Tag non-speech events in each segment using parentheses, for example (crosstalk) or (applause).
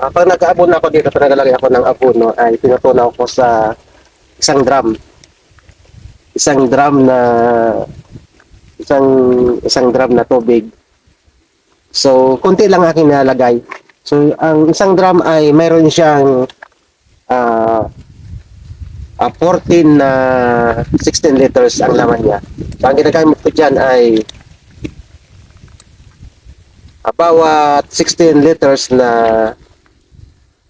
Ah, pag nag-aabono ako dito, pag nagalagay ako ng abono, ay tinutunaw ko sa isang drum. Isang drum na isang isang drum na tubig. So, konti lang aking nalagay. So, ang isang drum ay mayroon siyang ah ah, 14 na 16 liters ang laman niya. So, ang ginagamit ko dyan ay ah, bawat 16 liters na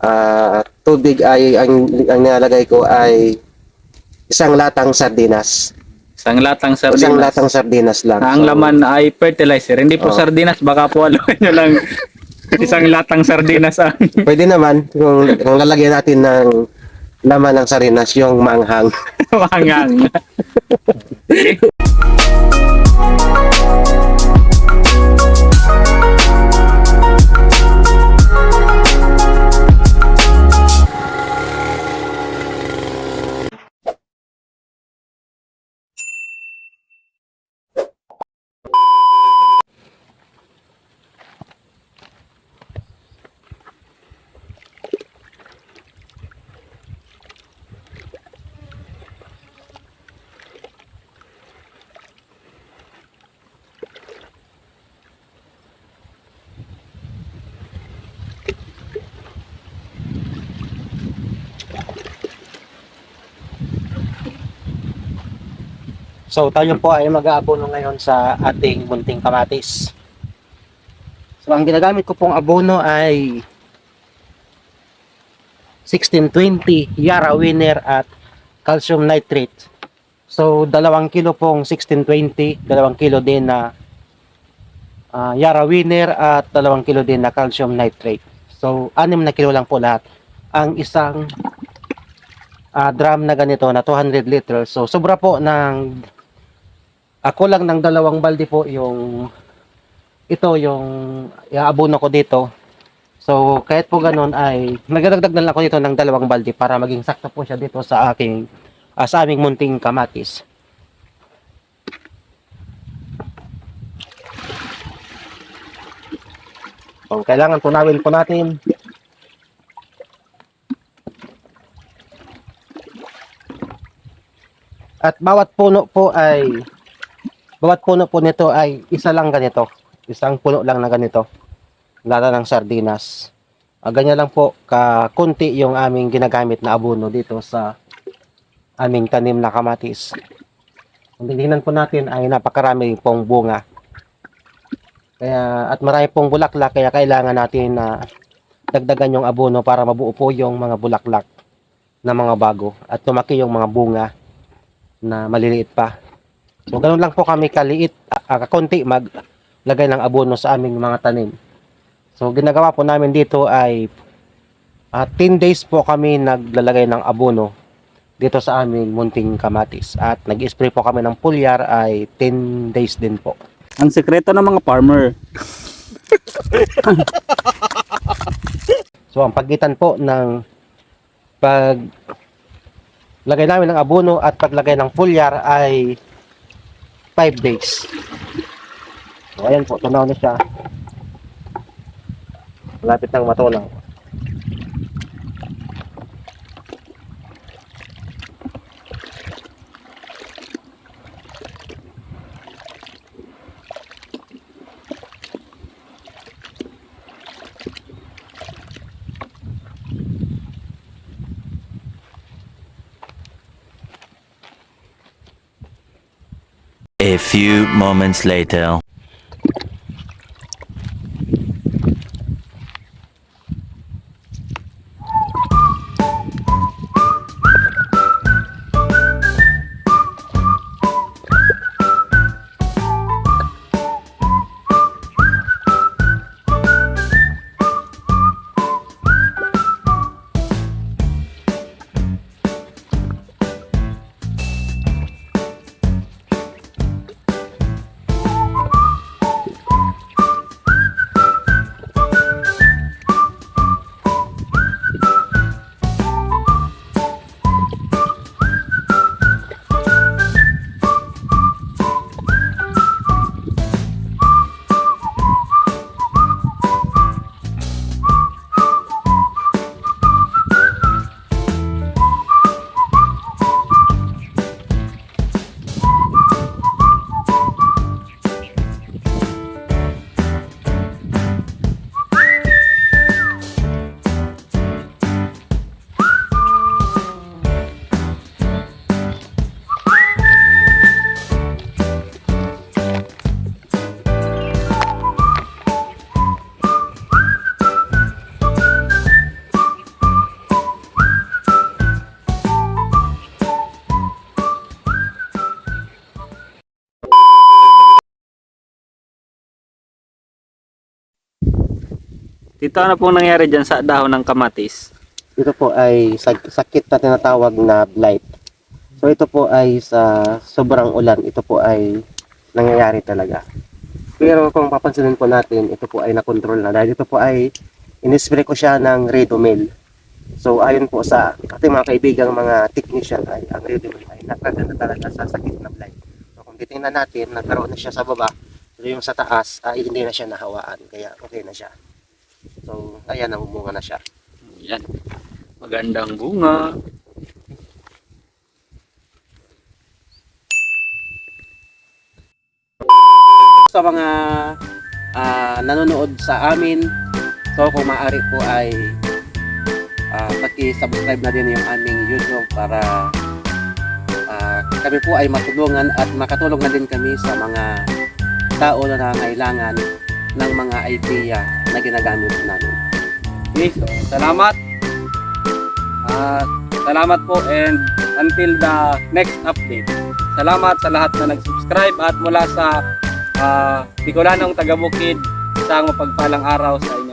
ah, tubig ay ang, ang nilalagay ko ay isang latang sardinas. Isang latang sardinas. Isang latang sardinas lang. Ang So, laman ay fertilizer. Hindi po Oo. sardinas. Baka po aluan (laughs) nyo lang isang latang sardinas ang (laughs) Pwede naman kung, kung lalagyan natin ng laman ng sardinas yung manghang. (laughs) mangang. So tayo po ay mag-aabono ngayon sa ating munting kamatis. So ang ginagamit ko pong abono ay 1620 Yara Winner at calcium nitrate. So dalawang kilo pong 1620, dalawang kilo din na ah, Yara Winner at dalawang kilo din na calcium nitrate. So anim na kilo lang po lahat. Ang isang ah, drum na ganito na 200 liters. So sobra po ng ako lang ng dalawang balde po yung ito yung iaabon ko dito. So kahit po ganun ay nagdadagdag na lang ako dito ng dalawang balde para maging sakto po siya dito sa aking ah, sa aming munting kamatis. So kailangan tunawin po natin At bawat puno po ay bawat puno po nito ay isa lang ganito. Isang puno lang na ganito. Lata ng sardinas. Ah, ganyan lang po ka kunti yung aming ginagamit na abono dito sa aming tanim na kamatis. Kung titingnan po natin ay napakarami pong bunga. Kaya at marami pong bulaklak kaya kailangan natin na dagdagan yung abono para mabuo po yung mga bulaklak na mga bago at tumaki yung mga bunga na maliliit pa. So ganun lang po kami kaliit, uh, kakunti maglagay ng abono sa aming mga tanim. So ginagawa po namin dito ay ah, 10 days po kami naglalagay ng abono dito sa aming munting kamatis. At nag-spray po kami ng pulyar ay 10 days din po. ang sekreto ng mga farmer. So ang pagitan po ng pag lagay namin ng abono at paglagay ng pulyar ay 5 days. So ayan po, tunaw na siya. Malapit nang matunaw. A few moments later. Dito ano pong nangyari dyan sa dahon ng kamatis? Ito po ay sak- sakit na tinatawag na blight. So ito po ay sa sobrang ulan, ito po ay nangyayari talaga. Pero kung papansinin po natin, ito po ay nakontrol na dahil ito po ay inispray ko siya ng Redomil. So ayon po sa ating mga kaibigang mga technician ay ang Redomil ay nakaganda talaga sa sakit na blight. So kung titingnan natin, nagkaroon na siya sa baba, pero yung sa taas ay hindi na siya nahawaan, kaya okay na siya. So ayan, namumunga na siya. Yan. Magandang bunga. sa mga ah, nanonood sa amin. So kung maaari po ay ah, paki-subscribe na din yung aming YouTube para ah, kami po ay matulungan at makatulong na din kami sa mga tao na nangailangan ng mga idea na ginagamit namin. Okay, so, salamat. At salamat po and until the next update. Salamat sa lahat na nag-subscribe at mula sa uh, Bicolanong Tagabukid, isang mapagpalang araw sa inyo.